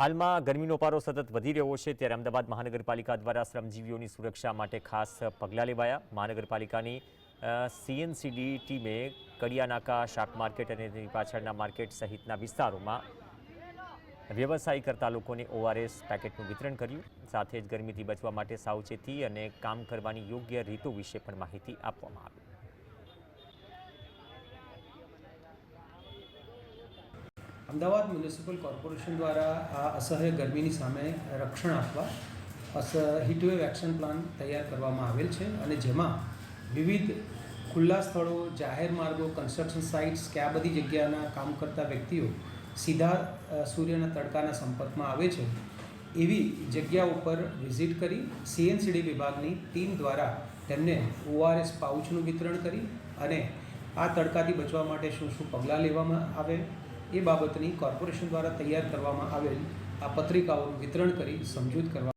હાલમાં ગરમીનો પારો સતત વધી રહ્યો છે, ત્યારે અમદાવાદ મહાનગરપાલિકા દ્વારા શ્રમજીવીઓની સુરક્ષા માટે ખાસ પગલાં લેવાયા. મહાનગરપાલિકાની સીએનસીડી ટીમે કડિયાનાકા શાક માર્કેટ અને તેની પાછળના માર્કેટ સહિતના વિસ્તારોમાં વ્યવસાય કરતા લોકોને ઓઆરએસ પેકેટનું વિતરણ કર્યું. સાથે જ ગરમીથી બચવા માટે સાવચેતી અને કામ કરવાની યોગ્ય રીતો વિશે પણ માહિતી આપવામાં આવી. અમદાવાદ મ્યુનિસિપલ કોર્પોરેશન દ્વારા આ અસહ્ય ગરમીની સામે રક્ષણ આપવા અસ હીટવેવ એક્શન પ્લાન તૈયાર કરવામાં આવેલ છે અને જેમાં વિવિધ ખુલ્લા સ્થળો, જાહેર માર્ગો કન્સ્ટ્રક્શન સાઇટ્સ કે આ બધી જગ્યાના કામ કરતા વ્યક્તિઓ સીધા સૂર્યના તડકાના સંપર્કમાં આવે છે. એવી જગ્યા ઉપર વિઝિટ કરી સીએનસીડી વિભાગની ટીમ દ્વારા તેમને ઓઆરએસ પાઉચનું વિતરણ કરી અને આ તડકાથી બચવા માટે શું શું પગલાં લેવામાં આવે એ બાબતની કોર્પોરેશન દ્વારા તૈયાર કરવામાં આવેલ આ પત્રિકાઓનું વિતરણ કરી સમજૂત કરવા